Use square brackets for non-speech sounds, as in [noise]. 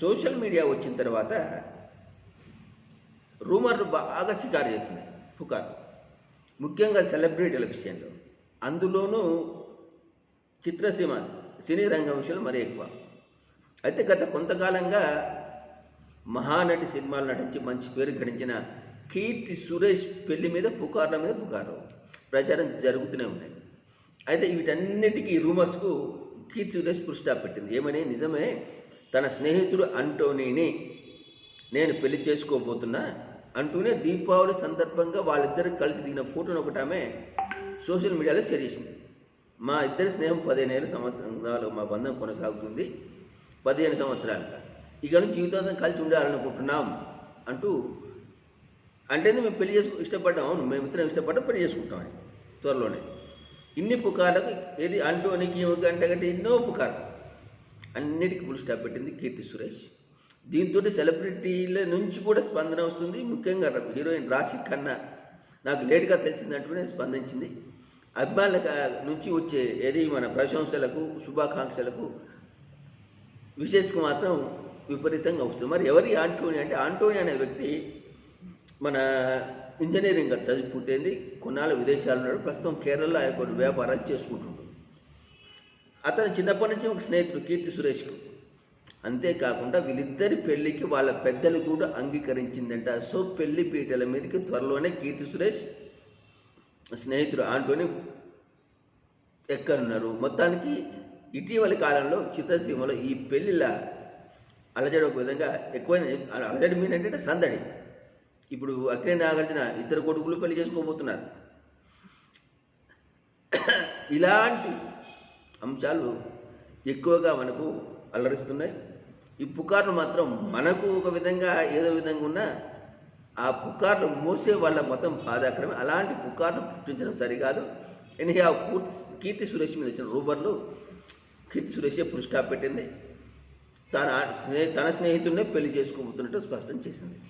Social media వచ్చిన తర్వాత రూమర్లు బాగా షికారు చేస్తున్నాయి పుకార్లు. ముఖ్యంగా సెలబ్రిటీల విషయంలో. అందులోనూ చిత్రసీమ సినీ రంగం విషయంలో మరీ ఎక్కువ. అయితే గత కొంతకాలంగా మహానటి సినిమాలు నటించి మంచి పేరు గడించిన కీర్తి సురేష్ పెళ్ళి మీద పుకార్ల మీద పుకారు. ప్రచారం జరుగుతూనే ఉన్నాయి. అయితే వీటన్నిటికీ రూమర్స్కు కీర్తి సురేష్ పుల్ పెట్టింది. ఏమని? నిజమే. తన స్నేహితుడు అంటోనీని నేను పెళ్ళి చేసుకోబోతున్నా అంటూనే దీపావళి సందర్భంగా వాళ్ళిద్దరు కలిసి దిగిన ఫోటోను ఒకటి ఆమె సోషల్ మీడియాలో షేర్ చేసింది. మా ఇద్దరి స్నేహం పదిహేను సంవత్సరాలు మా బంధం కొనసాగుతుంది. పదిహేను సంవత్సరాలుగా ఇక నుంచి జీవితాంతం కలిసి ఉండాలనుకుంటున్నాం అంటూ అంటే మేము పెళ్ళి చేసుకు ఇష్టపడ్డాం. అవును మేము ఇద్దరం ఇష్టపడ్డాం పెళ్ళి చేసుకుంటామని త్వరలోనే. ఇన్ని పుకార్లకు ఏది అంటూ గంట అంటే ఎన్నో పుకార్లు. అన్నిటికీ ఫుల్ స్టాప్ పెట్టింది కీర్తి సురేష్. దీంతో సెలబ్రిటీల నుంచి కూడా స్పందన వస్తుంది. ముఖ్యంగా హీరోయిన్ రాశి ఖన్నా నాకు లేట్గా తెలిసిందంటూనే స్పందించింది. అభిమానుల నుంచి వచ్చే ఏది మన ప్రశంసలకు శుభాకాంక్షలకు విశేషకు మాత్రం విపరీతంగా వస్తుంది. మరి ఎవరి ఆంటోని అంటే ఆంటోని అనే వ్యక్తి మన ఇంజనీరింగ్ చదివి పూర్తయింది. కొన్నాళ్ళు విదేశాలు ఉన్నాడు. ప్రస్తుతం కేరళలో ఆయన కొన్ని వ్యాపారాలు చేసుకుంటుంటాడు అతను చిన్నప్పటి నుంచి ఒక స్నేహితుడు కీర్తి సురేష్కు అంతేకాకుండా వీళ్ళిద్దరి పెళ్ళికి వాళ్ళ పెద్దలు కూడా అంగీకరించిందంట. సో పెళ్ళి పీటల మీదకి త్వరలోనే కీర్తి సురేష్ స్నేహితుడు ఆంటోని ఎక్కనున్నారు. మొత్తానికి ఇటీవలి కాలంలో చిత్రసీమలో ఈ పెళ్ళిళ్ళ అలజడి ఒక విధంగా ఎక్కువైంది అలజడి మీన్ అంటే సందడి. ఇప్పుడు అక్కినే నాగార్జున ఇద్దరు కొడుకులు పెళ్ళి చేసుకోబోతున్నారు. [coughs] ఇలాంటి అంశాలు ఎక్కువగా మనకు అలరిస్తున్నాయి. ఈ పుకార్లు మాత్రం మనకు ఒక విధంగా ఏదో విధంగా ఉన్నా ఆ పుకార్లు మోసే వాళ్ళ మొత్తం బాధాకరమే అలాంటి పుకార్లు పుట్టించడం సరికాదు. ఎనిహి ఆ పూర్తి కీర్తి సురేష్ మీద వచ్చిన రూబర్లు కీర్తి సురేషే ఫుల్ పెట్టింది. తన స్నేహి తన స్నేహితుడినే పెళ్ళి చేసుకోబోతున్నట్టు స్పష్టం చేసింది.